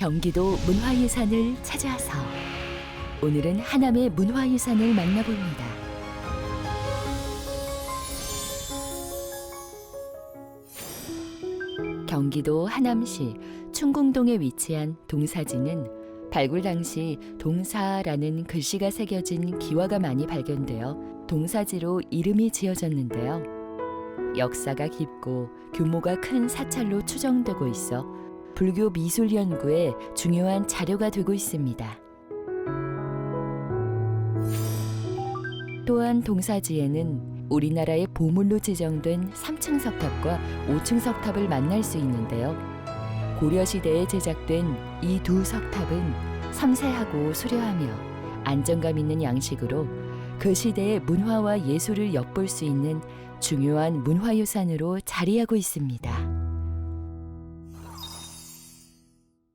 경기도 문화유산을 찾아서 오늘은 하남의 문화유산을 만나봅니다. 경기도 하남시 충궁동에 위치한 동사지는 발굴 당시 동사라는 글씨가 새겨진 기와가 많이 발견되어 동사지로 이름이 지어졌는데요. 역사가 깊고 규모가 큰 사찰로 추정되고 있어 불교 미술 연구에 중요한 자료가 되고 있습니다. 또한 동사지에는 우리나라의 보물로 지정된 3층 석탑과 5층 석탑을 만날 수 있는데요. 고려 시대에 제작된 이 두 석탑은 섬세하고 수려하며 안정감 있는 양식으로 그 시대의 문화와 예술을 엿볼 수 있는 중요한 문화유산으로 자리하고 있습니다.